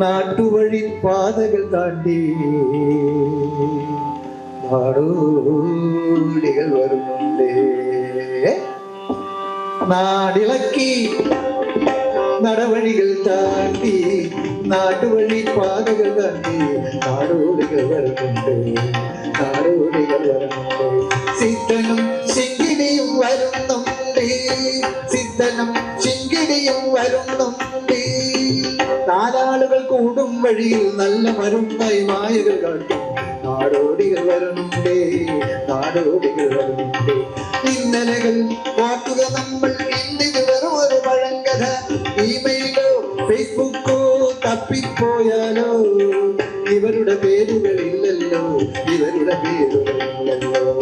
നാട്ടുവഴി പാതകൾ താണ്ടി നാടോടികൾ വരുന്നുണ്ട്. നാടിളക്കി നടവഴികൾ താണ്ടി നാട്ടുവഴി പാതകൾ താണ്ടി നാടോടികൾ വരുന്നുണ്ട്. നാടോടികൾ വരുന്നുണ്ട്. സിദ്ധനും ശിങ്കിടിയും വരുന്നുണ്ട്. സിദ്ധനും ശിങ്കിടിയും വരുന്നുണ്ട്. വഴിയിൽ നല്ല മരുമ്പായി മായകൾ കാട്ടും നാടോടികൾ വരുന്നുണ്ട് നാടോടികൾ വരുന്നുണ്ട്. ഇന്നലകൾ ഓർക്കുക നമ്മൾ ഇന്നിത് വെറും ഒരു പഴങ്കഥ. ഇമെയിലോ ഫേസ്ബുക്കോ തപ്പിപ്പോയാലോ. ഇവരുടെ പേരുകൾ ഇല്ലല്ലോ ഇവരുടെ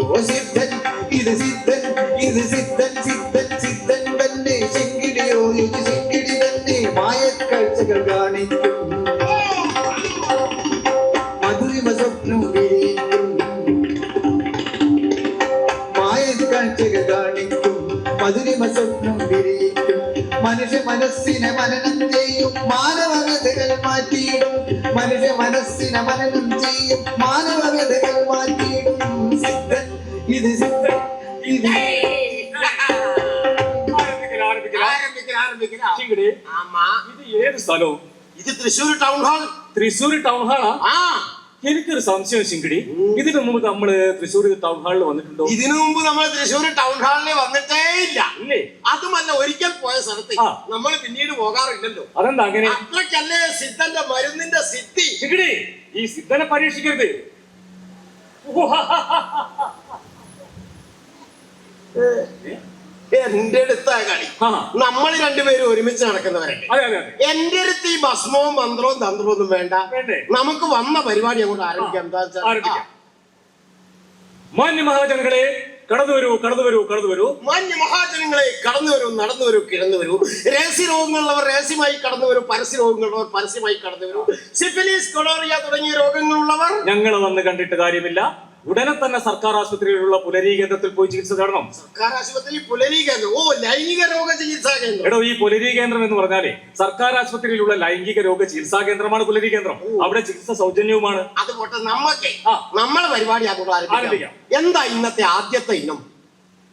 ഓ സിദ്ധൻ ഇത് സിദ്ധൻ ഇത് സിദ്ധൻ സിദ്ധൻ. മനസ്സിനെ മനനം ചെയ്യും. മാനവകഥകൾ മാറ്റിയിടും. മനുഷ്യ മനസ്സിനെ മനനം ചെയ്യും. മാനവകഥകൾ മാറ്റിയിടും. സിദ്ധൻ ഇത് സിദ്ധൻ ഇത്. ഇത് ഏത് സ്ഥലവും? ഇത് Thrissur town hall Thrissur town ഹാളാ എനിക്കൊരു സംശയം ശിങ്കിടി. ഇതിനു മുമ്പ് നമ്മൾ തൃശ്ശൂർ ടൗൺ ഹാളിൽ വന്നിട്ടുണ്ടോ? ഇതിനു മുമ്പ് നമ്മൾ തൃശ്ശൂർ ടൗൺ ഹാളിൽ വന്നിട്ടേ ഇല്ലേ. അതുമല്ല ഒരിക്കൽ പോയ സ്ഥലത്ത് നമ്മൾ പിന്നീട് പോകാറില്ലല്ലോ. അതെന്താ അങ്ങനെ? അത്രക്കല്ലേ സിദ്ധന്റെ മരുന്നിന്റെ സിദ്ധി? ഈ സിദ്ധനെ പരീക്ഷിക്കരുത്. എന്റെ അടുത്താ കളി. നമ്മൾ രണ്ടുപേരും ഒരുമിച്ച് നടക്കുന്നവരല്ലേ എന്റെ അടുത്ത് ഈ ഭസ്മവും മന്ത്രവും തന്ത്രവും ഒന്നും വേണ്ട? നമുക്ക് വന്ന പരിപാടി അങ്ങോട്ട് ആരംഭിക്കാം. എന്താ വെച്ചാൽ മഹാജനങ്ങളെ കടന്നു വരൂ കടന്നു വരൂ കടന്നു വരൂ മാന്യ മഹാജനങ്ങളെ കടന്നു വരൂ നടന്നു വരൂ കിടന്നു വരൂ രഹസ്യ രോഗങ്ങളുള്ളവർ രഹസ്യമായി കടന്നു വരൂ പരസ്യ രോഗങ്ങളുള്ളവർ പരസ്യമായി കടന്നു വരൂ സിഫിലിസ് കൊളോറിയ തുടങ്ങിയ രോഗങ്ങളുള്ളവർ ഞങ്ങൾ വന്ന് കണ്ടിട്ട് കാര്യമില്ല. ഉടനെ തന്നെ സർക്കാർ ആശുപത്രിയിലുള്ള പുലരീ കേന്ദ്രത്തിൽ പോയി ചികിത്സ തേടണം. സർക്കാർ ആശുപത്രി പുലരി കേന്ദ്രം ഓ ലൈംഗിക രോഗ ചികിത്സാ കേന്ദ്രം. എടോ ഈ പുലരി കേന്ദ്രം എന്ന് പറഞ്ഞാലേ സർക്കാർ ആശുപത്രിയിലുള്ള ലൈംഗിക രോഗ ചികിത്സാ കേന്ദ്രമാണ് പുലരി കേന്ദ്രം അവിടെ ചികിത്സ സൗജന്യവുമാണ്. അതുപോലെ നമ്മക്ക്. നമ്മളെ പരിപാടി ആരംഭിക്കാം. എന്താ ഇന്നത്തെ ആദ്യത്തെ ഇനം?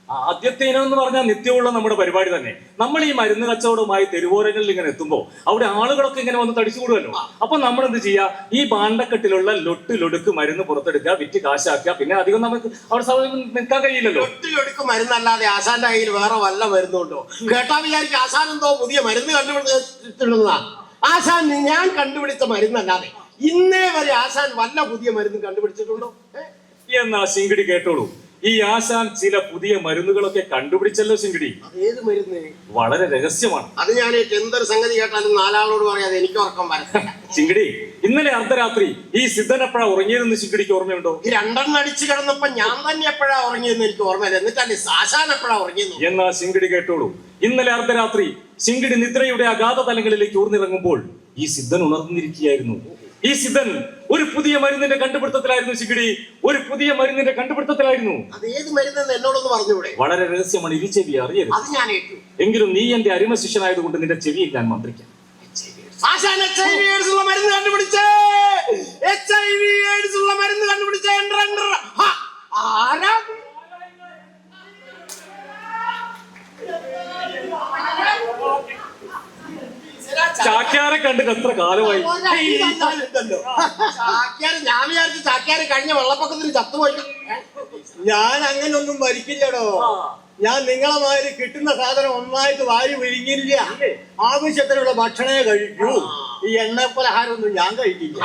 ആദ്യത്തെ ഇനം എന്ന് പറഞ്ഞാൽ നിത്യമുള്ള നമ്മുടെ പരിപാടി തന്നെ. നമ്മൾ ഈ മരുന്ന് കച്ചവടവുമായി തെരുവോരങ്ങളിൽ ഇങ്ങനെ എത്തുമ്പോൾ അവിടെ ആളുകളൊക്കെ ഇങ്ങനെ വന്ന് തടിച്ചു കൂടുമല്ലോ അപ്പൊ നമ്മൾ എന്ത് ചെയ്യുക ഈ ബാണ്ടക്കെട്ടിലുള്ള ലൊട്ട് ലൊടുക്ക് മരുന്ന് പുറത്തെടുക്കുക വിറ്റ് കാശാക്കുക. പിന്നെ അധികം നമുക്ക് അവിടെ സമയം നിൽക്കാൻ കഴിയില്ലല്ലോ. ലൊട്ടിലൊടുക്ക് മരുന്നല്ലാതെ ആശാന്റെ കയ്യിൽ വേറെ വല്ല മരുന്നുണ്ടോ? കേട്ടാ വിചാരിക്കും ആശാൻ എന്തോ പുതിയ മരുന്ന് കണ്ടുപിടിച്ചിട്ടുള്ളതാ. ആശാൻ ഞാൻ കണ്ടുപിടിച്ച മരുന്നല്ലാതെ ഇന്നേ വരെ ആശാൻ വല്ല പുതിയ മരുന്ന് കണ്ടുപിടിച്ചിട്ടുണ്ടോ? എന്നാ ശിങ്കിടി കേട്ടോളൂ. ഈ ആശാൻ ചില പുതിയ മരുന്നുകളൊക്കെ കണ്ടുപിടിച്ചല്ലോ ശിങ്കിടി. ഏത് മരുന്ന്? വളരെ രഹസ്യമാണ്. അത് ഞാൻ എന്തൊരു സംഗതി കേട്ടാലും നാലാളോട് പറയാതെ എനിക്ക് ഉറക്കം വരത്തില്ല. ചിങ്കിടി ഇന്നലെ അർദ്ധരാത്രി ഈ സിദ്ധനപ്പഴ ഉറങ്ങിയതെന്ന് ശിങ്കിടിക്ക് ഓർമ്മയുണ്ടോ? ഈ രണ്ടെണ്ണം അടിച്ചു കിടന്നപ്പോ ഞാൻ തന്നെ എപ്പോഴാ ഉറങ്ങിയെന്ന് എനിക്ക് ഓർമ്മയില്ല. എന്നിട്ടല്ലേ സാശാൻ എപ്പോഴാ ഉറങ്ങിയെന്ന്? എന്നാ ശിങ്കിടി കേട്ടോളൂ. ഇന്നലെ അർദ്ധരാത്രി ശിങ്കിടി നിദ്രയുടെ അഗാധ തലങ്ങളിലേക്ക് ഊർന്നിറങ്ങുമ്പോൾ ഈ സിദ്ധൻ ഉണർന്നിരിക്കുകയായിരുന്നു. ഈ സിദ്ധൻ ഒരു പുതിയ മരുന്നിന്റെ കണ്ടുപിടുത്തത്തിലായിരുന്നു ശിഗിടി ഒരു പുതിയ മരുന്നിന്റെ കണ്ടുപിടുത്തത്തിലായിരുന്നു. അത് ഏത് മരുന്നെന്ന് എന്നോടൊന്ന് പറഞ്ഞൂടെ വളരെ രഹസ്യമാണ് ഇരു ചെവി അറിയരുത്. അത് ഞാൻ ഏറ്റു. എങ്കിലും നീ എന്റെ അരിമ ശിഷ്യനായതുകൊണ്ട് നിന്റെ ചെവിയിൽ ഞാൻ മന്ത്രിക്കാം. ആശാൻ എച്ച് ഐ വി എയ്ഡ്സ് ഉള്ള മരുന്ന് കണ്ടുപിടിച്ചേ. എച്ച് ഐ വി എയ്ഡ്സ് ഉള്ള മരുന്ന് കണ്ടുപിടിച്ചേ. ആരാ? ചാക്യാരെ കണ്ടിട്ട് എത്ര കാലമായി? ഞാൻ വിചാരിച്ചു ചാക്യാരെ കഴിഞ്ഞ വെള്ളപ്പൊക്കത്തിന് ചത്തുപോയി ഞാൻ അങ്ങനൊന്നും ഭരിക്കില്ലടോ ഞാൻ നിങ്ങളെ മാതിരി കിട്ടുന്ന സാധനം ഒന്നായിട്ട് വാരി വിരിഞ്ഞില്ല ആവശ്യത്തിനുള്ള ഭക്ഷണമേ കഴിക്കൂ. ഈ എണ്ണ പലഹാരമൊന്നും ഞാൻ കഴിക്കില്ല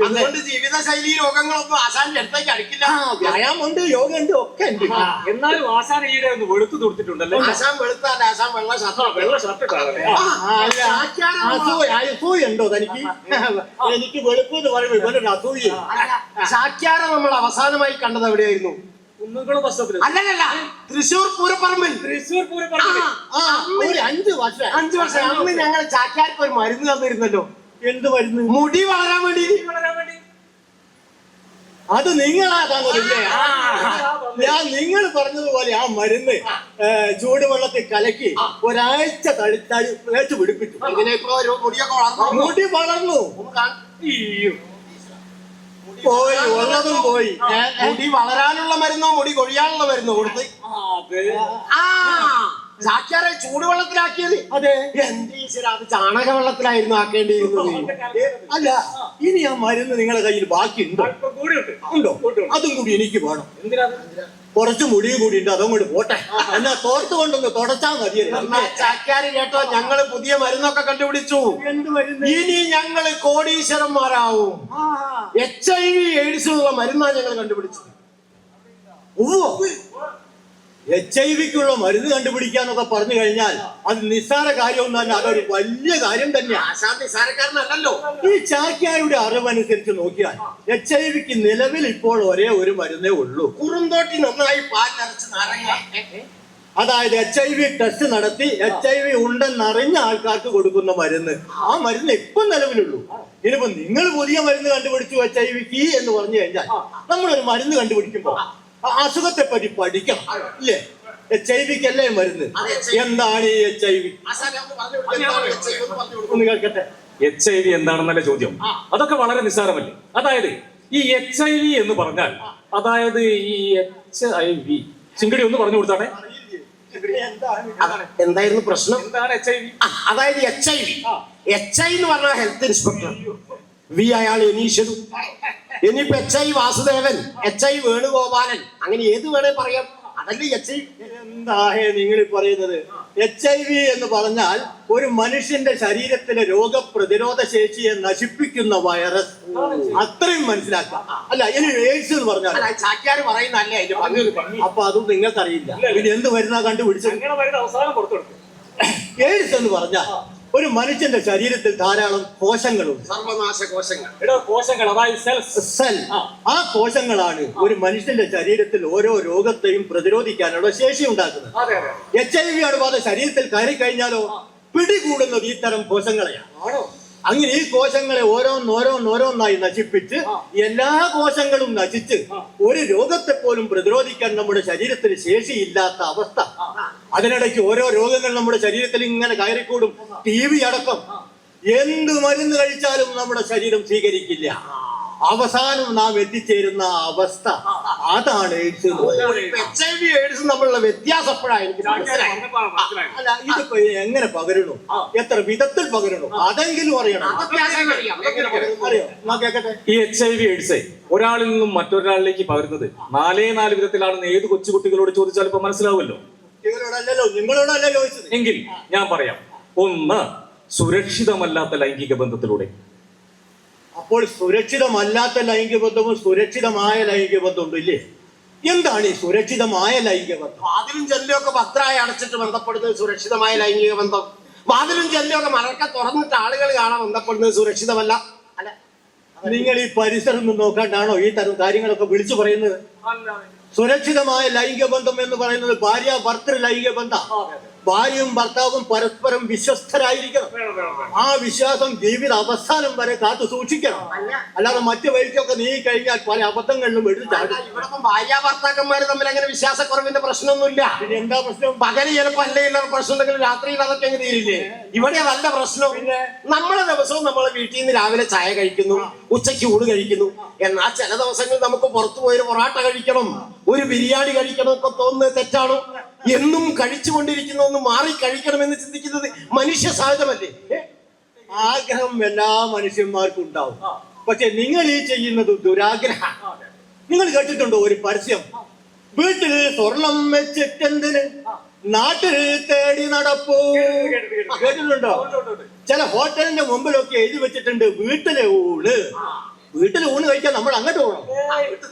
അതുകൊണ്ട് ജീവിതശൈലി രോഗങ്ങളൊന്നും ആശാന്റെ അടുത്തേക്ക് അടുക്കില്ല വ്യായാമുണ്ട് യോഗ ഉണ്ട് ഒക്കെ ഉണ്ട് എന്നാലും ആശാൻ ഈടെ ഒന്ന് വെളുത്തു തുടുത്തിട്ടുണ്ടല്ലോ ആശാൻ വെളുത്താൽ ആശാൻ വെള്ള ഷർട്ട് അസൂയ ഉണ്ടോ തനിക്ക് എനിക്ക് വെളുപ്പ് എന്ന് പറയുമ്പോൾ ഇവനൊരു അസൂയ ചാക്യാരെ നമ്മൾ അവസാനമായി കണ്ടത് എവിടെയായിരുന്നു തൃശൂർ പൂരപ്പറമ്പിൽ തൃശൂർ പൂരപ്പറമ്പിൽ അഞ്ചു വർഷം അഞ്ചു വർഷം അന്ന് ഞങ്ങൾ ചാക്യാർക്ക് ഒരു മരുന്ന് തന്നിരുന്നല്ലോ എന്ത് മരുന്ന് മുടി വളരാൻ വേണ്ടി. വളരാൻ വേണ്ടി. അത് നിങ്ങളാ തന്നതില്ലേ ഞാൻ നിങ്ങൾ പറഞ്ഞതുപോലെ ആ മരുന്ന് ചൂടുവെള്ളത്തിൽ കലക്കി ഒരാഴ്ച തളി തളി പിടിപ്പിച്ചു. മുടി വളർന്നു. പോയി ഉള്ളതും പോയി. മുടി വളരാനുള്ള മരുന്നോ മുടി കൊഴിയാനുള്ള മരുന്നോ കൊടുത്ത്? ആ, ചാക്യാരെ ചൂടുവെള്ളത്തിലാക്കിയത്? അതെ. എന്ത് അത് ചാണകവെള്ളത്തിലായിരുന്നു ആക്കേണ്ടിയിരുന്നത്? അല്ല ഇനി ആ മരുന്ന് നിങ്ങളുടെ കയ്യിൽ ബാക്കിയുണ്ടോ. ഉണ്ടോ. അതും കൂടി എനിക്ക് വേണം. കുറച്ച് മുടിയും കൂടി ഉണ്ട് അതങ്ങോട്ട് കൂടി പോട്ടെ. എന്നാ തോർത്ത് കൊണ്ടൊന്ന് തുടച്ചാ മതിയല്ലോ. എന്നാ ചാക്യാര് കേട്ടോ ഞങ്ങൾ പുതിയ മരുന്നൊക്കെ കണ്ടുപിടിച്ചു. എന്ത് മരുന്ന്? ഇനി ഞങ്ങൾ കോടീശ്വരന്മാരാവും. എച്ച് ഐ വി എയ്ഡ്സിനുള്ള മരുന്നാണ് ഞങ്ങൾ കണ്ടുപിടിച്ചത്. എച്ച് ഐ വിക്കുള്ള മരുന്ന് കണ്ടുപിടിക്കാന്നൊക്കെ പറഞ്ഞു കഴിഞ്ഞാൽ അത് നിസ്സാര കാര്യമൊന്നും തന്നെ അതൊരു വലിയ കാര്യം തന്നെയാണല്ലോ ഈ ചാക്യാരുടെ അറിവനുസരിച്ച് നോക്കിയാൽ എച്ച് ഐ വിക്ക് നിലവിൽ ഇപ്പോൾ ഒരേ ഒരു മരുന്നേ ഉള്ളൂ. കുറുന്തോട്ടി നന്നായി പാൽ നിറച്ച് നാരങ്ങ അതായത് എച്ച് ഐ വി ടെസ്റ്റ് നടത്തി എച്ച് ഐ വി ഉണ്ടെന്നറിഞ്ഞ ആൾക്കാർക്ക് കൊടുക്കുന്ന മരുന്ന്. ആ മരുന്ന് ഇപ്പം നിലവിലുള്ളൂ. ഇനിയിപ്പോ നിങ്ങൾ പുതിയ മരുന്ന് കണ്ടുപിടിച്ചു എച്ച് ഐ വിക്ക് എന്ന് പറഞ്ഞു കഴിഞ്ഞാൽ നമ്മളൊരു മരുന്ന് കണ്ടുപിടിക്കുമ്പോ ആ അസുഖത്തെ പറ്റി പഠിക്കണം. അല്ലേ? എച്ച് ഐ വിക്ക് അല്ലേ മരുന്ന്? എന്താണ് ഈ എച്ച് ഐ വി ഒന്ന്. കേൾക്കട്ടെ. എച്ച് ഐ വി എന്താണെന്നല്ല ചോദ്യം? അതൊക്കെ വളരെ നിസ്സാരമല്ലേ? അതായത് ഈ എച്ച് ഐ വി എന്ന് പറഞ്ഞാൽ അതായത് ഈ എച്ച് ഐ വി ചിങ്കടി ഒന്ന് പറഞ്ഞു കൊടുത്താണേ. എന്തായിരുന്നു പ്രശ്നം? എന്താണ് എച്ച് ഐ വി അതായത് H I V H I എന്ന് പറഞ്ഞ ഹെൽത്ത് ഇൻസ്പെക്ടർ വി അയാൾ എനീഷതു ഇനിയിപ്പോ H I Vasudevan H I Venugopalan അങ്ങനെ ഏത് വേണേ പറയാം. അതല്ല എച്ച് ഐ? എന്താ നിങ്ങൾ പറയുന്നത്? എച്ച് ഐ വി എന്ന് പറഞ്ഞാൽ ഒരു മനുഷ്യന്റെ ശരീരത്തിലെ രോഗപ്രതിരോധ ശേഷിയെ നശിപ്പിക്കുന്ന വൈറസ്. അത്രയും മനസ്സിലാക്കാം. അല്ല ഇനി എയ്ഡ്സ് എന്ന് പറഞ്ഞാൽ ചാക്യാർ പറയുന്നല്ലേ അപ്പൊ അതും നിങ്ങൾക്കറിയില്ല. പിന്നെ എന്ത് മരുന്നാ കണ്ടുപിടിച്ചത്? എയ്ഡ്സ് എന്ന് പറഞ്ഞാൽ ഒരു മനുഷ്യന്റെ ശരീരത്തിൽ ധാരാളം കോശങ്ങളുണ്ട്. സർവനാശ കോശങ്ങൾ എടാ കോശങ്ങൾ അതായത് സെൽസ് സെൽ ആ. കോശങ്ങളാണ് ഒരു മനുഷ്യന്റെ ശരീരത്തിൽ ഓരോ രോഗത്തെയും പ്രതിരോധിക്കാനുള്ള ശേഷി ഉണ്ടാക്കുന്നത്. അതെ അതെ എച്ച് ഐ വി അണുബാധ ശരീരത്തിൽ കയറി കഴിഞ്ഞാലോ പിടികൂടുന്നത് ഈ തരം കോശങ്ങളെയാണ്. ആണോ? അങ്ങനെ ഈ കോശങ്ങളെ ഓരോന്നോരോന്നോരോന്നായി നശിപ്പിച്ച് എല്ലാ കോശങ്ങളും നശിച്ച് ഒരു രോഗത്തെ പോലും പ്രതിരോധിക്കാൻ നമ്മുടെ ശരീരത്തിന് ശേഷിയില്ലാത്ത അവസ്ഥ. അതിനിടയ്ക്ക് ഓരോ രോഗങ്ങൾ നമ്മുടെ ശരീരത്തിൽ ഇങ്ങനെ കയറിക്കൂടും. ടി വി അടക്കം. എന്ത് മരുന്ന് കഴിച്ചാലും നമ്മുടെ ശരീരം സ്വീകരിക്കില്ല. അവസാനം നാം എത്തിച്ചേരുന്ന അവസ്ഥ. അതാണ് എയ്ഡ്സ് എന്ന് പറയുന്നത്. എച്ച് ഐ വി എയ്ഡ്സ് തമ്മിലുള്ള വ്യത്യാസം എപ്പോഴാണ് എനിക്ക് മനസ്സിലായത്? അല്ല ഇതിപ്പോ എങ്ങനെ പകരണു? എത്ര വിധത്തിൽ പകരണു? അതെങ്കിലും അറിയണം. അറിയാം എന്നാ കേക്കട്ടെ. ഈ എച്ച് ഐ വി എയ്ഡ്സ് ഒരാളിൽ നിന്നും മറ്റൊരാളിലേക്ക് പകരുന്നത് നാലേ നാല് വിധത്തിലാണെന്ന് ഏത് കൊച്ചുകുട്ടികളോട് ചോദിച്ചാൽ ഇപ്പൊ മനസ്സിലാവുമല്ലോ? നിങ്ങളോടല്ല ചോദിച്ചത്. എങ്കിൽ ഞാൻ പറയാം. ഒന്ന് സുരക്ഷിതമല്ലാത്ത ലൈംഗിക ബന്ധത്തിലൂടെ അപ്പോൾ സുരക്ഷിതമല്ലാത്ത ലൈംഗിക ബന്ധവും സുരക്ഷിതമായ ലൈംഗിക ബന്ധവും ഉണ്ട്? ഇല്ലേ? എന്താണ് ഈ സുരക്ഷിതമായ ലൈംഗികബന്ധം? വാതിലും ജനലൊക്കെ ഭദ്രമായി അടച്ചിട്ട് ബന്ധപ്പെടുന്നത് സുരക്ഷിതമായ ലൈംഗിക ബന്ധം വാതിലും ജനലൊക്കെ മറക്ക തുറന്നിട്ട് ആളുകൾ കാണാൻ ബന്ധപ്പെടുന്നത് സുരക്ഷിതമല്ല. അല്ല നിങ്ങൾ ഈ പരിസരം ഒന്ന് നോക്കാണ്ടാണോ ഈ തരം കാര്യങ്ങളൊക്കെ വിളിച്ചു പറയുന്നത്? സുരക്ഷിതമായ ലൈംഗിക ബന്ധം എന്ന് പറയുന്നത് ഭാര്യ ഭർത്തൃ ലൈംഗിക ബന്ധം ഭാര്യയും ഭർത്താവും പരസ്പരം വിശ്വസ്തരായിരിക്കണം. ആ വിശ്വാസം ജീവിത അവസാനം വരെ കാത്തു സൂക്ഷിക്കണം. അല്ലാതെ മറ്റു വഴിക്കൊക്കെ നീങ്ങി കഴിഞ്ഞാൽ പല അബദ്ധങ്ങളിലും എടുത്തു ചാടും. ഇവിടെ ഇപ്പം ഭാര്യ ഭർത്താക്കന്മാര് തമ്മിൽ അങ്ങനെ വിശ്വാസക്കുറവിന്റെ പ്രശ്നമൊന്നുമില്ല. പിന്നെ എന്താ പ്രശ്നം? പകൽ ചിലപ്പോ അല്ലെങ്കിൽ പ്രശ്നം? ഉണ്ടെങ്കിൽ രാത്രിയിൽ അതൊക്കെ അങ്ങ് തീരില്ലേ? ഇവിടെ നല്ല പ്രശ്നം. നമ്മളെ ദിവസവും നമ്മളെ വീട്ടിൽ നിന്ന് രാവിലെ ചായ കഴിക്കുന്നു ഉച്ചയ്ക്ക് ഊണ് കഴിക്കുന്നു. എന്നാൽ ചില ദിവസങ്ങളിൽ നമുക്ക് പുറത്തു പോയി ഒരു പൊറാട്ട കഴിക്കണം ഒരു ബിരിയാണി കഴിക്കണം ഒക്കെ തോന്നുന്നത് തെറ്റാണോ? എന്നും കഴിച്ചുകൊണ്ടിരിക്കുന്ന ഒന്ന് മാറി കഴിക്കണമെന്ന് ചിന്തിക്കുന്നത് മനുഷ്യ സഹജമല്ലേ ആഗ്രഹം എല്ലാ മനുഷ്യന്മാർക്കും ഉണ്ടാവും. പക്ഷെ നിങ്ങൾ ഈ ചെയ്യുന്നത് ദുരാഗ്രഹ. നിങ്ങൾ കേട്ടിട്ടുണ്ടോ ഒരു പരസ്യം? വീട്ടിൽ സ്വർണം വെച്ചിട്ടെന്തിന്? നാട്ടിൽ തേടി നടപ്പൂ. കേട്ടിട്ടുണ്ടോ? ചില ഹോട്ടലിന്റെ മുമ്പിലൊക്കെ എഴുതി വെച്ചിട്ടുണ്ട് വീട്ടിലെ ഊണ്. വീട്ടിലെ ഊണ് കഴിക്കാൻ നമ്മൾ അങ്ങോട്ട് പോകണം.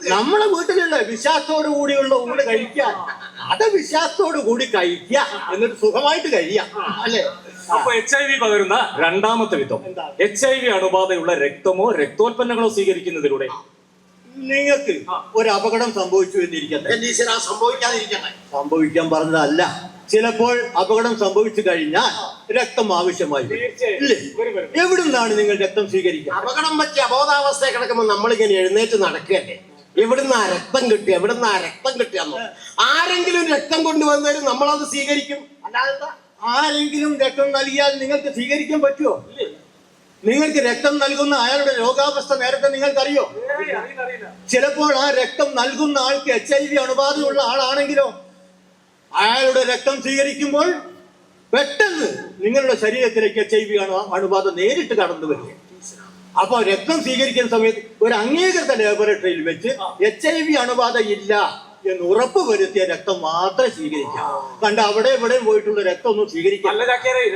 നമ്മളെ വീട്ടിലുള്ള വിശ്വാസത്തോടു കൂടിയുള്ള ഊണ് കഴിക്കാൻ അത് വിശ്വാസത്തോടു കൂടി കഴിക്കുക എന്നിട്ട് സുഖമായിട്ട് കഴിയാം അല്ലേ? അപ്പൊ എച്ച് ഐ വി പകരുന്ന രണ്ടാമത്തെ വിധം. എച്ച് ഐ വി അണുബാധയുള്ള രക്തമോ രക്തോൽപ്പന്നങ്ങളോ സ്വീകരിക്കുന്നതിലൂടെ? നിങ്ങൾക്ക് ഒരു അപകടം സംഭവിച്ചു എന്നിരിക്കട്ടെ. സംഭവിക്കാതിരിക്കട്ടെ. സംഭവിക്കാൻ പറഞ്ഞതല്ല. ചിലപ്പോൾ അപകടം സംഭവിച്ചു കഴിഞ്ഞാൽ രക്തം ആവശ്യമായി എവിടെ നിന്നാണ് നിങ്ങൾ രക്തം സ്വീകരിക്കുക? അപകടം പറ്റി അബോധാവസ്ഥയെ കിടക്കുമ്പോൾ നമ്മളിങ്ങനെ എഴുന്നേറ്റ് നടക്കുകയല്ലേ? എവിടുന്ന് ആ രക്തം കിട്ടി ആ രക്തം കിട്ടിയെന്നോ ആരെങ്കിലും രക്തം കൊണ്ടുവന്നാലും നമ്മളത് സ്വീകരിക്കും. അല്ലാതെ? ആരെങ്കിലും രക്തം നൽകിയാൽ നിങ്ങൾക്ക് സ്വീകരിക്കാൻ പറ്റുമോ നിങ്ങൾക്ക് രക്തം നൽകുന്ന അയാളുടെ രോഗാവസ്ഥ നേരത്തെ നിങ്ങൾക്കറിയോ? ചിലപ്പോൾ ആ രക്തം നൽകുന്ന ആൾക്ക് എച്ച് ഐ വി അണുബാധയുള്ള ആളാണെങ്കിലോ അയാളുടെ രക്തം സ്വീകരിക്കുമ്പോൾ പെട്ടെന്ന് നിങ്ങളുടെ ശരീരത്തിലേക്ക് എച്ച് ഐ വി അണുബാധ നേരിട്ട് കടന്നു വരും അപ്പൊ രക്തം സ്വീകരിക്കുന്ന സമയത്ത് ഒരു അംഗീകൃത ലാബോറട്ടറിയിൽ വെച്ച് എച്ച് ഐ വി അണുബാധ ഇല്ല എന്ന് ഉറപ്പ് വരുത്തിയ രക്തം മാത്രം സ്വീകരിക്കാം കണ്ട് അവിടെ ഇവിടെ പോയിട്ടുള്ള രക്തം ഒന്നും സ്വീകരിക്കാം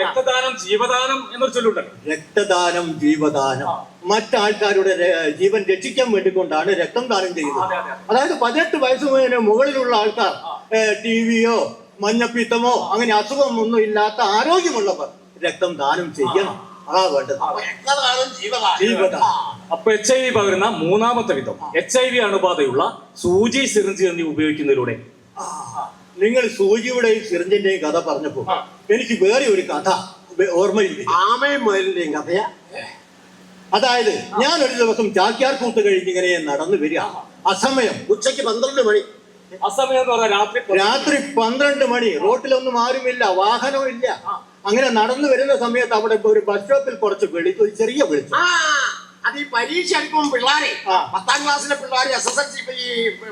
രക്തദാനം ജീവദാനം എന്ന് ചൊല്ലുണ്ടല്ലോ രക്തദാനം ജീവദാനം. മറ്റാൾക്കാരുടെ ജീവൻ രക്ഷിക്കാൻ വേണ്ടിക്കൊണ്ടാണ് രക്തം ദാനം ചെയ്യുന്നത്. അതെ, അതെ. അതായത് പതിനെട്ട് വയസ്സ് മുകളിലുള്ള ആൾക്കാർ ടി വിയോ മഞ്ഞപ്പിത്തമോ അങ്ങനെ അസുഖമൊന്നും ഇല്ലാത്ത ആരോഗ്യമുള്ളവർ രക്തം ദാനം ചെയ്യണം. അതാ വേണ്ടത്. അപ്പൊ എച്ച് ഐ വി പകരുന്ന മൂന്നാമത്തെ വിധം. എച്ച് ഐ വി അണുബാധയുള്ള സൂചി സിറിഞ്ച് എന്നീ ഉപയോഗിക്കുന്നതിലൂടെ നിങ്ങൾ സൂചിയുടെയും സിറിഞ്ചിന്റെയും കഥ പറഞ്ഞപ്പോ. എനിക്ക് വേറെ ഒരു കഥ ഓർമ്മയില്ല. ആമയും മുയലിന്റെയും കഥയാ? അതായത് ഞാൻ ഒരു ദിവസം ചാക്യാർ കൂത്ത് കഴിഞ്ഞിങ്ങനെ നടന്നു വരിക. അസമയം ഉച്ചയ്ക്ക് പന്ത്രണ്ട് മണി. രാത്രി പന്ത്രണ്ട് മണി. റോട്ടിലൊന്നും ആരുമില്ല വാഹനവും ഇല്ല. അങ്ങനെ നടന്നു വരുന്ന സമയത്ത് അവിടെ ഒരു ബസ് സ്റ്റോപ്പിൽ കുറച്ച് വെളിച്ചം ഒരു ചെറിയ വെളിച്ചം. ആ അത് ഈ പരീക്ഷ എടുക്കുമ്പോൾ പിള്ളേരെ ആ. പത്താം ക്ലാസ്സിലെ പിള്ളേർ എസ് എസ് എൽ സി ഈ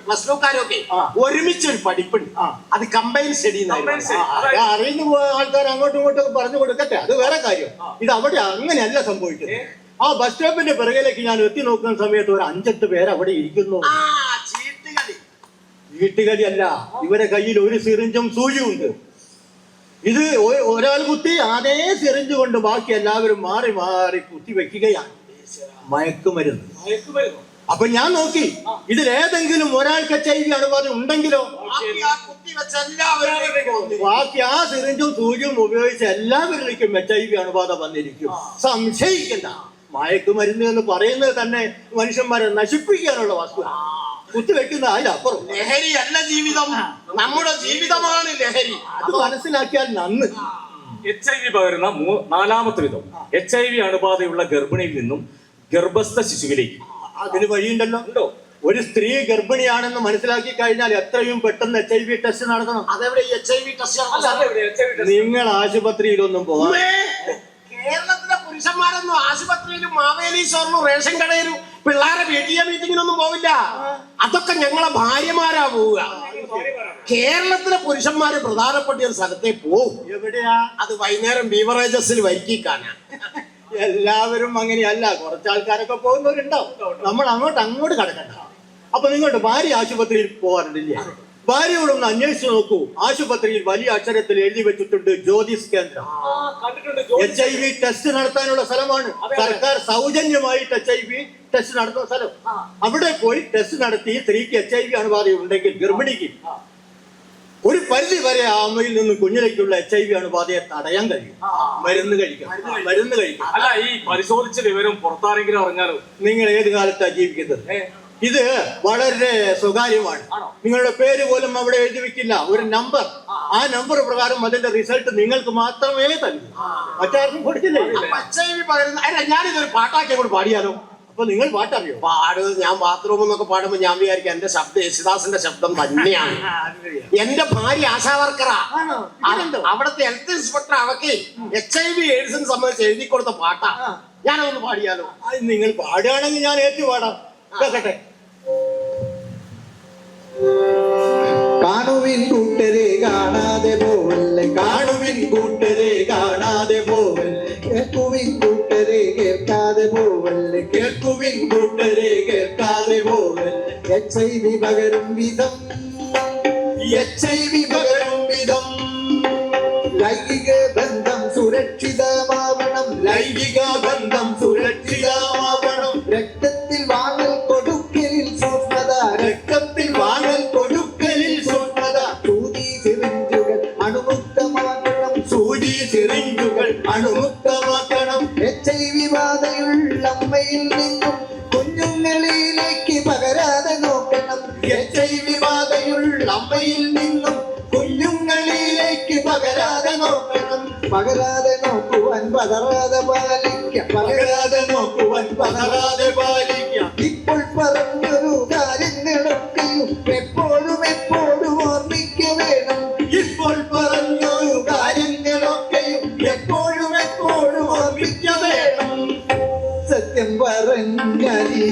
പ്ലസ് ടുക്കാരൊക്കെ ഒരുമിച്ച് ഒരു പഠിപ്പുണ്ട് ആ. അത് കമ്പൈൻ സ്റ്റഡി. അറിയുന്ന ആൾക്കാർ അങ്ങോട്ടും ഇങ്ങോട്ടും പറഞ്ഞു കൊടുക്കട്ടെ. അത് വേറെ കാര്യം. ഇത് അവിടെ അങ്ങനെയല്ല സംഭവിക്കുന്നത് ആ ബസ് സ്റ്റോപ്പിന്റെ പിറകിലേക്ക് ഞാൻ എത്തി നോക്കുന്ന സമയത്ത് ഒരു അഞ്ചെട്ട് പേര് അവിടെ ഇരിക്കുന്നു. വീട്ടുകളിയല്ല ഇവരെ കയ്യിൽ ഒരു സിറിഞ്ചും സൂചിയുണ്ട്. ഇത് ഒരാൾ കുത്തി അതേ സിറിഞ്ച് കൊണ്ട് ബാക്കി എല്ലാവരും മാറി മാറി കുത്തി വെക്കുകയാണ്. മയക്കുമരുന്ന്? അപ്പൊ ഞാൻ നോക്കി ഇതിലേതെങ്കിലും ഒരാൾക്ക് എച്ച് ഐ വി അണുബാധ ഉണ്ടെങ്കിലോ? ആ ബാക്കി ആ സിറിഞ്ചും സൂചിയും ഉപയോഗിച്ച് എല്ലാവരിലേക്കും എച്ച് ഐ വി അണുബാധ വന്നിരിക്കും. സംശയിക്കണ്ട. മയക്കുമരുന്ന് എന്ന് പറയുന്നത് തന്നെ മനുഷ്യന്മാരെ നശിപ്പിക്കാനുള്ള വസ്തു കുത്തിവെക്കുന്ന അതിനപ്പുറം ലഹരി അല്ല ജീവിതം. നമ്മുടെ ജീവിതമാണ് ലഹരി. അത് മനസ്സിലാക്കിയാൽ നന്ന്. എച്ച് ഐ വി പകരുന്ന മൂ- നാലാമത്തെ വിധം. എച്ച് ഐ വി അണുബാധയുള്ള ഗർഭിണിയിൽ നിന്നും ഗർഭസ്ഥ ശിശുവിലേക്ക്. അതിന് വഴിയുണ്ടല്ലോ. ഉണ്ടോ? ഒരു സ്ത്രീ ഗർഭിണിയാണെന്ന് മനസ്സിലാക്കി കഴിഞ്ഞാൽ എത്രയും പെട്ടെന്ന് എച്ച് ഐ വി ടെസ്റ്റ് നടത്തണം. അതെവിടെ എച്ച് ഐ വി test? നിങ്ങൾ ആശുപത്രിയിലൊന്നും പോകാം കേരളത്തിലെ പുരുഷന്മാരൊന്നും ആശുപത്രിയിലും മാവേലി സ്റ്റോറിലും റേഷൻ കടയിലും പിള്ളേരെ എ മീറ്റിങ്ങിനൊന്നും പോവില്ല. അതൊക്കെ ഞങ്ങളെ ഭാര്യമാരാ പോവുക. കേരളത്തിലെ പുരുഷന്മാര് പ്രധാനപ്പെട്ട ഒരു സ്ഥലത്തെ പോവും. എവിടെയാ? അത് വൈകുന്നേരം ബീവറേജസിൽ വരിക്കാനാ എല്ലാവരും അങ്ങനെയല്ല. കുറച്ച് ആൾക്കാരൊക്കെ പോകുന്നവരുണ്ടാവും. നമ്മൾ അങ്ങോട്ട് അങ്ങോട്ട് കടക്കണ്ട. അപ്പൊ നിങ്ങളുടെ ഭാര്യ ആശുപത്രിയിൽ പോകാറുണ്ടില്ലേ. ഭാര്യയോടൊന്ന് അന്വേഷിച്ചു നോക്കൂ. ആശുപത്രിയിൽ വലിയ അക്ഷരത്തിൽ എഴുതി വെച്ചിട്ടുണ്ട് ജ്യോതിസ് കേന്ദ്രം. എച്ച് ഐ വി ടെസ്റ്റ് നടത്താനുള്ള സ്ഥലമാണ്. സർക്കാർ സൗജന്യമായി എച്ച് ഐ വി ടെസ്റ്റ് നടത്തുന്ന സ്ഥലം. അവിടെ പോയി ടെസ്റ്റ് നടത്തി സ്ത്രീക്ക് എച്ച് ഐ വി അണുബാധ ഉണ്ടെങ്കിൽ ഗർഭിണിക്ക് ഒരു പരിധി വരെ ആ അമ്മയിൽ നിന്ന് കുഞ്ഞിലേക്കുള്ള എച്ച് ഐ വി അണുബാധയെ തടയാൻ കഴിയും. മരുന്ന് കഴിക്കാം. മരുന്ന് കഴിക്കാം. അല്ല ഈ പരിശോധിച്ച വിവരം പുറത്താരെങ്കിലും അറിഞ്ഞാലോ? നിങ്ങൾ ഏത് കാലത്താണ് ജീവിക്കുന്നത്? ഇത് വളരെ സ്വകാര്യമാണ്. നിങ്ങളുടെ പേര് പോലും അവിടെ എഴുതി വെക്കില്ല. ഒരു നമ്പർ ആ. നമ്പർ പ്രകാരം അതിന്റെ റിസൾട്ട് നിങ്ങൾക്ക് മാത്രമേ തരൂ. മറ്റാർക്കും കൊടുക്കില്ലേ? ഞാനിതൊരു പാട്ടാക്കി കൂടെ പാടിയാലോ? അപ്പൊ നിങ്ങൾ പാട്ടറിയോ? പാടുന്നത് ഞാൻ ബാത്റൂം എന്നൊക്കെ പാടുമ്പോ ഞാൻ വിചാരിക്കും എന്റെ ശബ്ദം യേശുദാസിന്റെ ശബ്ദം തന്നെയാണ്. എന്റെ ഭാര്യ ആശാവർക്കറാ? അവിടുത്തെ ഹെൽത്ത് ഇൻസ്പെക്ടർ അവക്ക് എച്ച് ഐ വി എയ്ഡ്സിനെ സംബന്ധിച്ച് എഴുതി കൊടുത്ത പാട്ടാ ഞാനതൊന്ന് പാടിയാലോ? നിങ്ങൾ പാടുകയാണെങ്കിൽ ഞാൻ ഏറ്റു പാടാം കേക്കട്ടെ? காணுவின் கூட்டரே காணாதே போவல்லை காணுவின் கூட்டரே காணாதே போவல்லை கேட்குவின் கூட்டரே கேட்காதே போவல்லை கேட்குவின் கூட்டரே கேட்காதே போவல்லை எச்சை பகரும் விதம். எச்சை பகரும்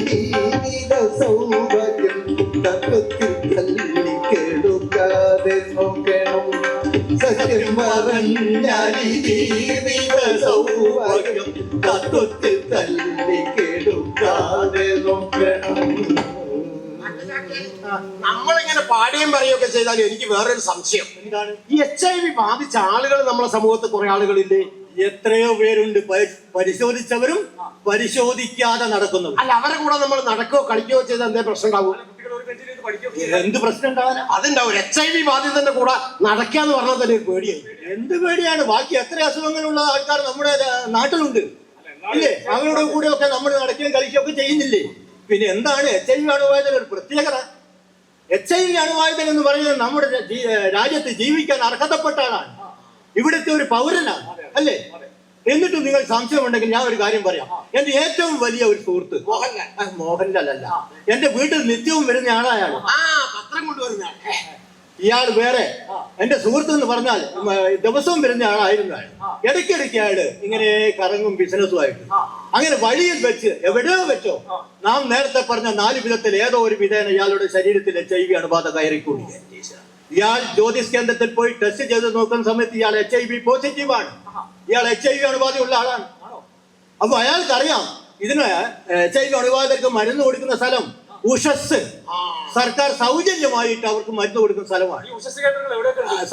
ജീവിത സൗഭാഗ്യം തത്വത്തിൽ തല്ലിക്കെടുക്കാതെ നോക്കണം സത്യം മറഞ്ഞരി ജീവിത സൗഭാഗ്യം തത്വത്തിൽ തല്ലിക്കെടുക്കാതെ നോക്കണം നമ്മളിങ്ങനെ പാടുകയും പറയുകയൊക്കെ ചെയ്താൽ എനിക്ക് വേറൊരു സംശയം. എന്താണ്? ഈ എച്ച് ഐ വി ബാധിച്ച ആളുകൾ നമ്മളെ സമൂഹത്തിൽ കുറെ ആളുകളില്ലേ? എത്രയോ പേരുണ്ട് പരി- പരിശോധിച്ചവരും പരിശോധിക്കാതെ നടക്കുന്നു അല്ല അവരുടെ കൂടെ നമ്മൾ നടക്കുകയോ കളിക്കുകയോ ചെയ്ത് എന്തേ പ്രശ്നം ഉണ്ടാവും? എന്ത് പ്രശ്നം ഉണ്ടാവാനാ? അതുണ്ടാവും. എച്ച് ഐ വി ബാധിതന്റെ കൂടെ നടക്കാന്ന് പറഞ്ഞാൽ തന്നെ പേടിയാണ് പേടിയായി എന്ത് പേടിയാണ്? ബാക്കി എത്ര അസുഖങ്ങളുള്ള ആൾക്കാർ നമ്മുടെ നാട്ടിലുണ്ട്. ഇല്ലേ? അവരുടെ കൂടെ ഒക്കെ നമ്മൾ നടക്കുകയും കളിക്കുകയും ഒക്കെ ചെയ്യുന്നില്ലേ? പിന്നെ എന്താണ്? എച്ച് ഐ വി അണുവായുധന ഒരു പ്രത്യേകത. എച്ച് ഐ വി അണുവായുധൻ എന്ന് പറയുന്നത് നമ്മുടെ രാജ്യത്ത് ജീവിക്കാൻ അർഹതപ്പെട്ട ആളാണ്. ഇവിടുത്തെ ഒരു പൗരനാണ്. അല്ലേ? എന്നിട്ടും നിങ്ങൾ സംശയം ഉണ്ടെങ്കിൽ ഞാൻ ഒരു കാര്യം പറയാം. എന്റെ ഏറ്റവും വലിയ ഒരു സുഹൃത്ത് മോഹൻലാൽ. അല്ല. എന്റെ വീട്ടിൽ നിത്യവും വരുന്ന ആളായാണ്. പത്രം കൊണ്ടുവരുന്ന ഇയാൾ വേറെ. എന്റെ സുഹൃത്ത് എന്ന് പറഞ്ഞാൽ ദിവസവും വരുന്ന ആളായിരുന്നു അയാൾ. ഇടയ്ക്കിടയ്ക്ക് അയാൾ ഇങ്ങനെ കറങ്ങും ബിസിനസ്സുമായിട്ട് അങ്ങനെ വഴിയിൽ വെച്ച് എവിടെയോ വെച്ചോ നാം നേരത്തെ പറഞ്ഞ നാല് വിധത്തിൽ ഏതോ ഒരു വിധേന ഇയാളുടെ ശരീരത്തിൽ എച്ച് ഐ വി അണുബാധ കയറിക്കൂടി ഇയാൾ ജ്യോതിഷ് കേന്ദ്രത്തിൽ പോയി ടെസ്റ്റ് ചെയ്ത് നോക്കുന്ന സമയത്ത് ഇയാൾ എച്ച് ഐ വി പോസിറ്റീവ് ആണ്. ഇയാൾ എച്ച് ഐ വി അണുബാധയുള്ള ആളാണ്. അപ്പൊ അയാൾക്കറിയാം ഇതിന് എച്ച് ഐ വി അണുബാധക്ക് മരുന്ന് കൊടുക്കുന്ന സ്ഥലം ഉഷസ്. സർക്കാർ സൗജന്യമായിട്ട് അവർക്ക് മരുന്ന് കൊടുക്കുന്ന സ്ഥലമാണ്.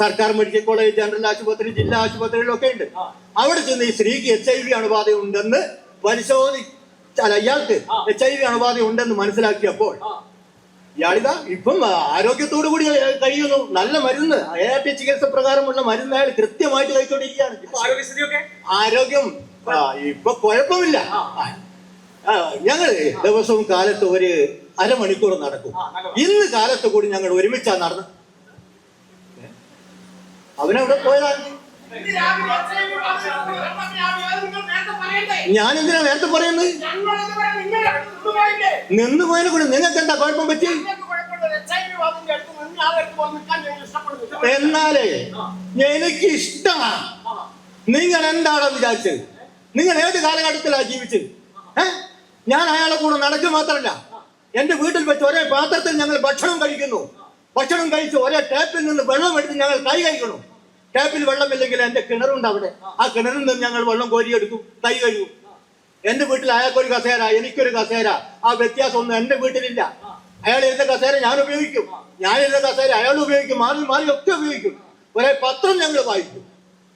സർക്കാർ മെഡിക്കൽ കോളേജ് ജനറൽ ആശുപത്രി ജില്ലാ ആശുപത്രികളിലൊക്കെ ഉണ്ട്. അവിടെ ചെന്ന് ഈ സ്ത്രീക്ക് എച്ച് ഐ വി അണുബാധ ഉണ്ടെന്ന് പരിശോധി അല്ല ഇയാൾക്ക് എച്ച് ഐ വി അണുബാധ ഉണ്ടെന്ന് മനസ്സിലാക്കിയപ്പോൾ ഇയാളിതാ ഇപ്പം ആരോഗ്യത്തോടു കൂടി കഴിയുന്നു. നല്ല മരുന്ന് അയാളുടെ ചികിത്സ പ്രകാരമുള്ള മരുന്ന് അയാൾ കൃത്യമായിട്ട് കഴിച്ചുകൊണ്ടിരിക്കുകയാണ് ഇപ്പൊ ആരോഗ്യസ്ഥിതിയൊക്കെ ആരോഗ്യം ഇപ്പൊ കുഴപ്പമില്ല. ഞങ്ങൾ ഞങ്ങൾ ദിവസവും കാലത്ത് ഒരു അരമണിക്കൂർ നടക്കും. ഇന്ന് കാലത്ത് കൂടി ഞങ്ങൾ ഒരുമിച്ചാ നടന്നു. അവനവിടെ പോയതാണ് ഞാൻ എന്തിനാ നേരത്തെ പറയുന്നത്? നിന്ന് പോയതിനെ കൂടി നിങ്ങൾക്ക് എന്താ കുഴപ്പം പറ്റി? എന്നാലേ എനിക്ക് ഇഷ്ടമാണ്. നിങ്ങൾ എന്താണോ വിചാരിച്ചത്? നിങ്ങൾ ഏത് കാലഘട്ടത്തിലാണ് ജീവിച്ചത്? ഏ? ഞാൻ അയാളെ കൂടെ നടക്കുക മാത്രമല്ല എന്റെ വീട്ടിൽ വെച്ച് ഒരേ പാത്രത്തിൽ ഞങ്ങൾ ഭക്ഷണം കഴിക്കുന്നു. ഭക്ഷണം കഴിച്ച് ഒരേ ടാപ്പിൽ നിന്ന് വെള്ളം എടുത്ത് ഞങ്ങൾ കൈ കഴിക്കണം ടാപ്പിൽ വെള്ളമില്ലെങ്കിൽ എന്റെ കിണറുണ്ട് അവിടെ. ആ. കിണറിൽ നിന്ന് ഞങ്ങൾ വെള്ളം കോരിയെടുക്കും. കൈ കഴിയും. എന്റെ വീട്ടിൽ അയാൾക്കൊരു കസേര എനിക്കൊരു കസേര. ആ വ്യത്യാസം ഒന്നും എന്റെ വീട്ടിലില്ല. അയാൾ ഇരുന്ന കസേര ഞാൻ ഉപയോഗിക്കും. ഞാൻ ഇരുന്ന കസേര അയാൾ ഉപയോഗിക്കും. മാറി മാറി ഒക്കെ ഉപയോഗിക്കും. ഒരേ പത്രം ഞങ്ങൾ വായിക്കും.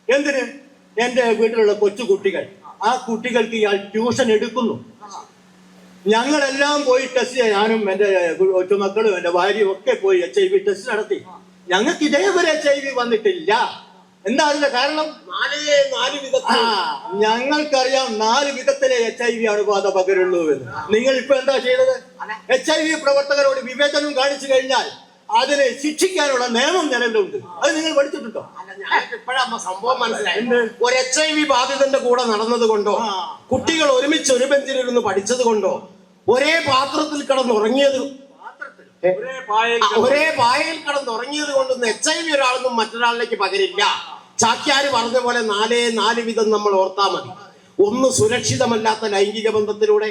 എന്തിന്? എന്റെ വീട്ടിലുള്ള കൊച്ചു കുട്ടികൾ ആ കുട്ടികൾക്ക് ഇയാൾ ട്യൂഷൻ എടുക്കുന്നു. ഞങ്ങളെല്ലാം പോയി ടെസ്റ്റ് ഞാനും എന്റെ കൊച്ചുമക്കളും എന്റെ ഭാര്യയും ഒക്കെ പോയി എച്ച് ഐ വി ടെസ്റ്റ് നടത്തി. ഞങ്ങൾക്ക് ഇതേവരെ എച്ച് ഐ വി വന്നിട്ടില്ല. എന്താ അതിന്റെ കാരണം നാലേ നാല് ആ വിധത്തിൽ ഞങ്ങൾക്കറിയാം നാല് വിധത്തിലെ എച്ച് ഐ വി അണുബാധ പകരുള്ളൂ എന്ന് നിങ്ങൾ ഇപ്പൊ എന്താ ചെയ്തത്? എച്ച് ഐ വി പ്രവർത്തകരോട് വിവേചനം കാണിച്ചു കഴിഞ്ഞാൽ അതിനെ ശിക്ഷിക്കാനുള്ള നിയമം നിലവിലുണ്ട്. അത് നിങ്ങൾ പഠിച്ചിട്ടുണ്ടോ? സംഭവം മനസ്സിലായി ഒരു എച്ച് ഐ വി ബാധിതന്റെ കൂടെ നടന്നത് കൊണ്ടോ കുട്ടികൾ ഒരുമിച്ച് ഒരു ബെഞ്ചിലിരുന്ന് പഠിച്ചത് കൊണ്ടോ ഒരേ പാത്രത്തിൽ കിടന്നുറങ്ങിയത്? ഒരേ പായയിൽ കടന്ന്. ഉറങ്ങിയത് കൊണ്ട് കൊണ്ടൊന്നും എച്ച് ഐ വി ഒരാളൊന്നും മറ്റൊരാളിലേക്ക് പകരില്ല. ചാക്യാര് പറഞ്ഞ പോലെ നാലേ നാല് വിധം നമ്മൾ ഓർത്താ മതി. ഒന്ന് സുരക്ഷിതമല്ലാത്ത ലൈംഗിക ബന്ധത്തിലൂടെ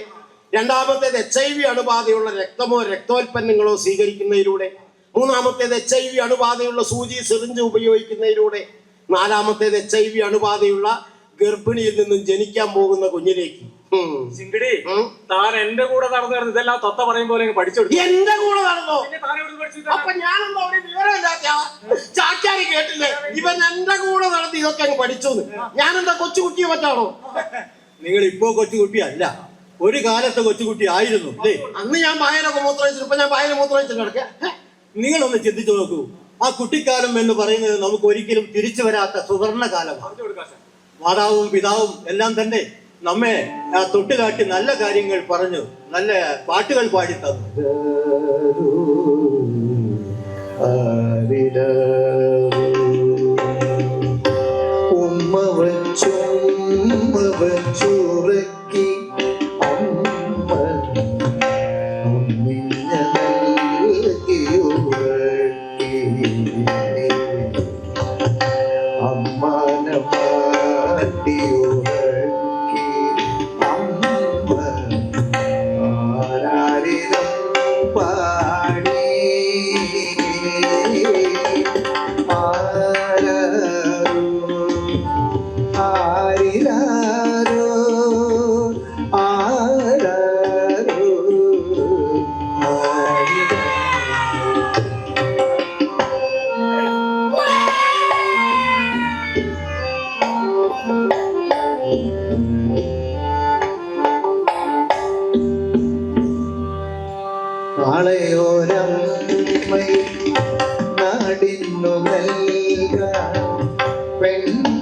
രണ്ടാമത്തേത് എച്ച് ഐ വി അണുബാധയുള്ള രക്തമോ രക്തോൽപ്പന്നങ്ങളോ സ്വീകരിക്കുന്നതിലൂടെ മൂന്നാമത്തേത് എച്ച് ഐ വി അണുബാധയുള്ള സൂചി സിറിഞ്ച് ഉപയോഗിക്കുന്നതിലൂടെ നാലാമത്തേത് എച്ച് ഐ വി അണുബാധയുള്ള ഗർഭിണിയിൽ നിന്നും ജനിക്കാൻ പോകുന്ന കുഞ്ഞിലേക്ക്. ചിങ്കിടി താൻ എന്റെ കൂടെ നടന്നു നടന്ന് ഇതെല്ലാം തത്ത പറയും പോലെ പഠിച്ചെടുത്തു എന്റെ കൂടെ നടന്നോ? അപ്പൊ ഞാനെന്തോ അവിടെ വിവരമില്ലാത്ത ചാറ്റാരി കേട്ടില്ലേ? ഇവൻ എന്റെ കൂടെ നടത്തി ഇതൊക്കെ അങ്ങ് പഠിച്ചു ഞാനെന്താ കൊച്ചുകുട്ടിയെ പറ്റാണോ? നിങ്ങൾ ഇപ്പോ കൊച്ചുകുട്ടിയല്ല ഒരു കാലത്തെ കൊച്ചുകുട്ടി ആയിരുന്നു. അല്ലേ അന്ന് ഞാൻ പായനൊക്കെ മൂത്രമൊഴിച്ചു ഇപ്പൊ ഞാൻ വായന മൂത്രമൊഴിച്ചു കിടക്കുക നിങ്ങളൊന്ന് ചിന്തിച്ചു നോക്കൂ. ആ കുട്ടിക്കാലം എന്ന് പറയുന്നത് നമുക്ക് ഒരിക്കലും തിരിച്ചു വരാത്ത സുവർണ കാലമാണ്. മാതാവും പിതാവും എല്ലാം തന്നെ നമ്മെ തൊട്ടുകാട്ടി നല്ല കാര്യങ്ങൾ പറഞ്ഞു നല്ല പാട്ടുകൾ പാടി തന്നു. Amen.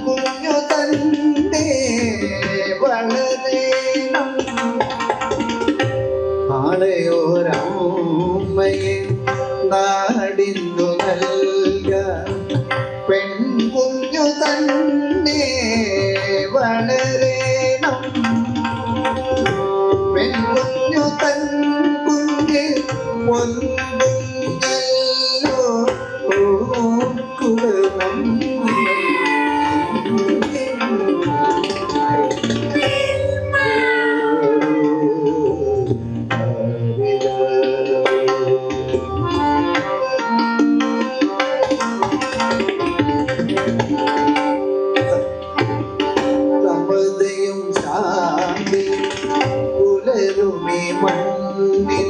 പുലരുമി മണ്ണിൽ.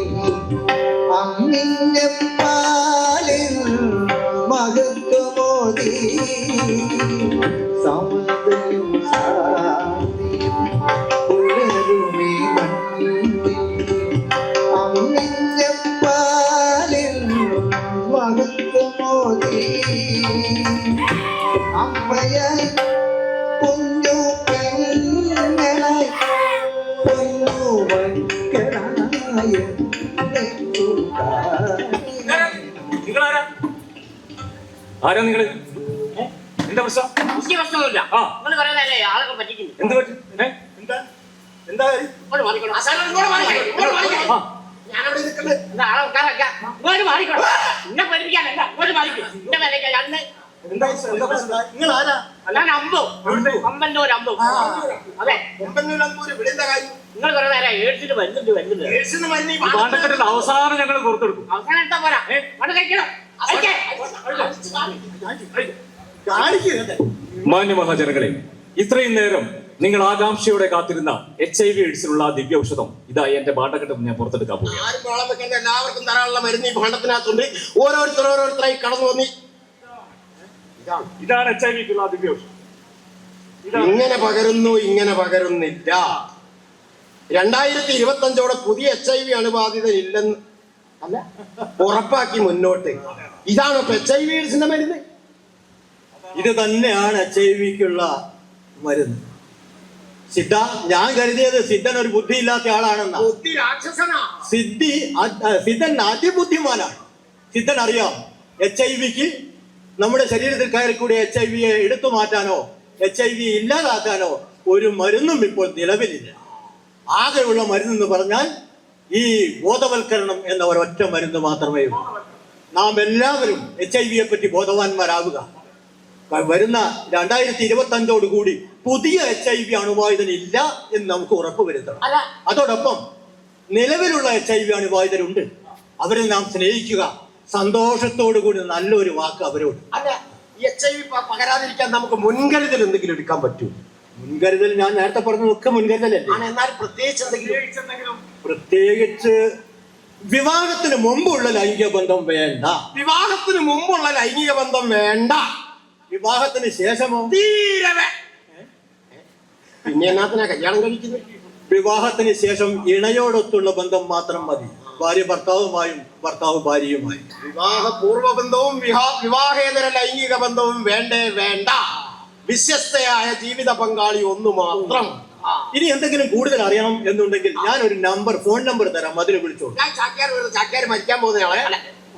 അമ്മിഞ്ഞ പാലിൽ മഹത്വമോദി ആരാ നിങ്ങൾ? എന്താ പ്രശ്നം എനിക്ക് പ്രശ്നമൊന്നുമില്ല ആ. നിങ്ങൾ പറയുന്നതല്ലേ പറ്റിക്കുന്നു എന്ത് പറ്റി ഏ? എന്താ എന്താ കാര്യം ഇങ്ങോട്ട് മാറിക്കോളൂ. ആശാനെ ഇങ്ങോട്ട് മാറിക്കോളൂ. ഇങ്ങോട്ട് മാറിക്കോളൂ. ആ. ഞാനവിടെ നിൽക്കുന്നത്. എന്താ ആളെ ഉட்காരൊക്കെ? ഇങ്ങോട്ട് മാറിക്കോളൂ. എന്നെ പേടിപ്പിക്കാനല്ല. ഇങ്ങോട്ട് മാറിക്കോളൂ. എന്റെ മേലേക്ക് അന്ന് എന്താ പ്രശ്നം? എന്താ പ്രശ്നം? നിങ്ങൾ ആരാ ഞാൻ അമ്പു അമ്പന്നൂർ അമ്പു അതെ കൊമ്പന്നൂരമ്പൂര് ഇവിടെ എന്താ കാര്യം നിങ്ങൾ ഏഴ്സിന് വരുന്നുണ്ട് വരുന്നുണ്ട് ഈ അവസാനം ഞങ്ങൾ പുറത്തെടുക്കും അവസാനം എന്താ പോരാ കഴിക്കണം മാന്യ മഹാജനങ്ങളെ ഇത്രയും നേരം നിങ്ങൾ ആകാംക്ഷയോടെ കാത്തിരുന്ന എച്ച് ഐ വി എയ്ഡ്സിനുള്ള ദിവ്യ ഔഷധം ഇതായി എന്റെ പാട്ടഘട്ടം ഞാൻ പുറത്തെടുക്കാൻ പോകും എല്ലാവർക്കും ധാരാളം മരുന്ന് ഈ ഭാണ്ഡത്തിനകത്തുണ്ട്. ഓരോരുത്തർ ഓരോരുത്തരായി കടന്നു വന്നി. ഇതാണ്. ഇതാണ് എച്ച് ഐ വിക്കുള്ള ദിവ്യ ഔഷധം ഇങ്ങനെ പകരുന്നു ഇങ്ങനെ പകരുന്നില്ല. രണ്ടായിരത്തി ഇരുപത്തി അഞ്ചോടെ പുതിയ എച്ച് ഐ വി അണുബാധിതരില്ലെന്ന് അല്ല ഉറപ്പാക്കി മുന്നോട്ട്. ഇതാണ് എച്ച് ഐ വി എയ്ഡ്സിന്റെ മരുന്ന്. ഇത് തന്നെയാണ് എച്ച് ഐ വിക്കുള്ള മരുന്ന്. സിദ്ധ ഞാൻ കരുതിയത് സിദ്ധൻ ഒരു ബുദ്ധിയില്ലാത്ത ആളാണെന്ന്. ബുദ്ധി രാക്ഷസനാ. സിദ്ധി സിദ്ധൻ അതിബുദ്ധിമാനാണ്. സിദ്ധൻ അറിയാം എച്ച് ഐ വിക്ക് നമ്മുടെ ശരീരത്തിൽ കയറിക്കൂടി എച്ച് ഐ വിയെ എടുത്തു മാറ്റാനോ എച്ച് ഐ വി ഇല്ലാതാക്കാനോ ഒരു മരുന്നും ഇപ്പോൾ നിലവിലില്ല. ആകെയുള്ള മരുന്നെന്ന് പറഞ്ഞാൽ ഈ ബോധവൽക്കരണം എന്ന ഒരൊറ്റ മരുന്ന് മാത്രമേ ഉള്ളൂ. നാം എല്ലാവരും എച്ച് ഐ വിയെ പറ്റി ബോധവാന്മാരാവുക വരുന്ന രണ്ടായിരത്തി ഇരുപത്തി അഞ്ചോട് കൂടി പുതിയ എച്ച് ഐ വി അണുബാധിതൻ ഇല്ല എന്ന് നമുക്ക് ഉറപ്പ് വരുത്തണം. അതോടൊപ്പം നിലവിലുള്ള എച്ച് ഐ വി അണുബാധിതരുണ്ട് അവരെ നാം സ്നേഹിക്കുക. സന്തോഷത്തോടു കൂടി നല്ലൊരു വാക്ക് അവരോട്. അല്ല എച്ച് ഐ വി പകരാതിരിക്കാൻ നമുക്ക് മുൻകരുതൽ എന്തെങ്കിലും എടുക്കാൻ പറ്റൂ? മുൻകരുതൽ ഞാൻ നേരത്തെ പറഞ്ഞതൊക്കെ മുൻകരുതലല്ലേ? എന്നാൽ പ്രത്യേകിച്ച് എന്തെങ്കിലും? പ്രത്യേകിച്ച് വിവാഹത്തിന് മുമ്പുള്ള ലൈംഗിക ബന്ധം വേണ്ട. വിവാഹത്തിന് മുമ്പുള്ള ലൈംഗിക ബന്ധം വേണ്ട. വിവാഹത്തിന് ശേഷമോ? തീരവേ. പിന്നെ എന്നാത്തിനാ കല്യാണം കഴിക്കുന്നത്? വിവാഹത്തിന് ശേഷം ഇണയോടൊത്തുള്ള ബന്ധം മാത്രം മതി. ഭാര്യ ഭർത്താവുമായും ഭർത്താവ് ഭാര്യയുമായും. വിവാഹ പൂർവ ബന്ധവും വിവാഹേതര ലൈംഗിക ബന്ധവും വേണ്ടേ വേണ്ട. വിശ്വസ്തയായ ജീവിത പങ്കാളി ഒന്നു മാത്രം ഇനി എന്തെങ്കിലും കൂടുതൽ അറിയണം എന്നുണ്ടെങ്കിൽ ഞാൻ ഒരു നമ്പർ ഫോൺ നമ്പർ തരാം അതിൽ വിളിച്ചോളൂ. ഞാൻ ചാക്യാർ വെറുതെ ചാക്യാർ മരിക്കാൻ പോകുന്നയാളെ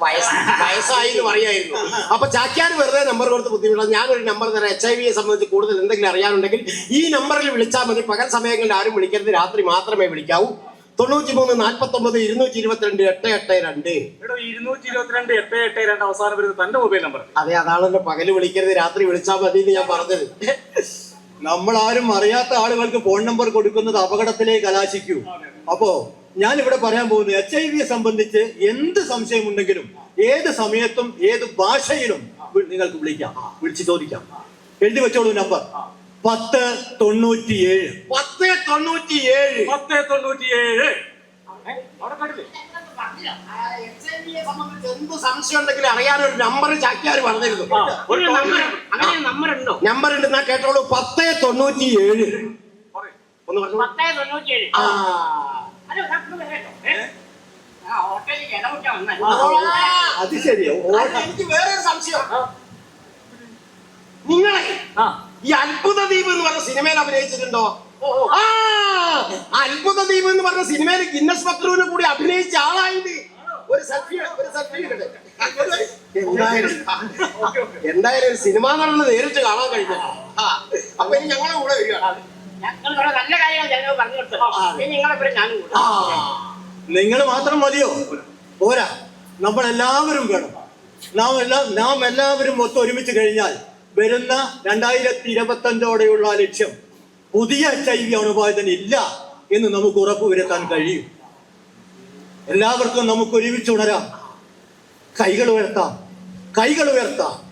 വയസ്സ് വയസ്സായി എന്ന് പറയായിരുന്നു. അപ്പൊ ചാക്യാർ വെറുതെ നമ്പർ കൊടുത്ത് ബുദ്ധിമുട്ടാണ്. ഞാനൊരു നമ്പർ തരാം. എച്ച് ഐ വിയെ സംബന്ധിച്ച് കൂടുതൽ എന്തെങ്കിലും അറിയാനുണ്ടെങ്കിൽ ഈ നമ്പറിൽ വിളിച്ചാൽ മതി. പകൽ സമയങ്ങളിൽ ആരും വിളിക്കരുത്. രാത്രി മാത്രമേ വിളിക്കാവൂ. തൊണ്ണൂറ്റി മൂന്ന് നാൽപ്പത്തി ഒമ്പത് ഇരുന്നൂറ്റി ഇരുപത്തിരണ്ട് എട്ട് എട്ട് രണ്ട്. എടോ ഇരുന്നൂറ്റി ഇരുപത്തിരണ്ട് എട്ട് എട്ട് രണ്ട് അവസാനം വരുന്നത് തന്റെ മൊബൈൽ നമ്പർ അതെ അതാണല്ലോ. പകൽ വിളിക്കരുത് രാത്രി വിളിച്ചാൽ മതി എന്ന് ഞാൻ പറഞ്ഞത്. നമ്മൾ ആരും അറിയാത്ത ആളുകൾക്ക് ഫോൺ നമ്പർ കൊടുക്കുന്നത് അപകടത്തിലേക്ക് കലാശിക്കൂ. അപ്പോ ഞാൻ ഇവിടെ പറയാൻ പോകുന്നത് എച്ച് ഐ വിയെ സംബന്ധിച്ച് എന്ത് സംശയമുണ്ടെങ്കിലും ഏത് സമയത്തും ഏത് ഭാഷയിലും നിങ്ങൾക്ക് വിളിക്കാം. വിളിച്ച് ചോദിക്കാം. എഴുതി വെച്ചോളൂ നമ്പർ പത്ത് തൊണ്ണൂറ്റിയേഴ്. പത്ത് തൊണ്ണൂറ്റി ഏഴ് പത്ത് തൊണ്ണൂറ്റി ഏഴ് അവിടെ കണ്ടില്ലേ? എന്ത് സംശയം ഉണ്ടെങ്കിലും അറിയാനൊരു നമ്പർ ചാക്യാർ പറഞ്ഞിരുന്നു. ഒരു നമ്പർ അങ്ങനെ നമ്പർ ഉണ്ടോ? നമ്പർ ഉണ്ടെന്നാ കേട്ടോളൂ. പത്ത് തൊണ്ണൂറ്റി ഏഴ്. ഒന്ന് പറഞ്ഞു. പത്തേ തൊണ്ണൂറ്റിയേഴ്. ആ. ഹലോ ഡോക്ടർ വരട്ടോ ഏ? ആ അത് ശരിയോ എനിക്ക് വേറെ ഒരു സംശയം നിങ്ങളെ ആ. ഈ അത്ഭുത ദ്വീപ് എന്ന് പറഞ്ഞ സിനിമയിൽ അഭിനയിച്ചിട്ടുണ്ടോ? ആ അത്ഭുത ദീപം എന്ന് പറഞ്ഞ സിനിമയിൽ ഗിന്നസ് പത്രുവിനെ കൂടി അഭിനയിച്ച ആളായിട്ട് ഒരു സെൽഫി ഒരു സെൽഫി എന്തായാലും എന്തായാലും ഒരു സിനിമ നടന്ന് നേരിട്ട് കാണാൻ കഴിഞ്ഞു അപ്പൊ ഇനി ഞങ്ങളെ കൂടെ വരികയാണ് നല്ല കാര്യങ്ങൾ പറഞ്ഞു കൊടുത്തു ഇനി നിങ്ങളെ കൂടെ ഞാനും കൂടെ. നിങ്ങൾ മാത്രം മതിയോ? പോരാ. നമ്മൾ എല്ലാവരും വേണം. നാം എല്ലാം നാം എല്ലാവരും ഒത്തൊരുമിച്ച് കഴിഞ്ഞാൽ വരുന്ന രണ്ടായിരത്തി ഇരുപത്തി അഞ്ചോടെയുള്ള ലക്ഷ്യം പുതിയ എച്ച് ഐ വി അണുബാധിതൻ ഇല്ല എന്ന് നമുക്ക് ഉറപ്പുവരുത്താൻ കഴിയും. എല്ലാവർക്കും നമുക്ക് ഒരുമിച്ച് ഉണരാം. കൈകൾ ഉയർത്താം. കൈകൾ ഉയർത്താം.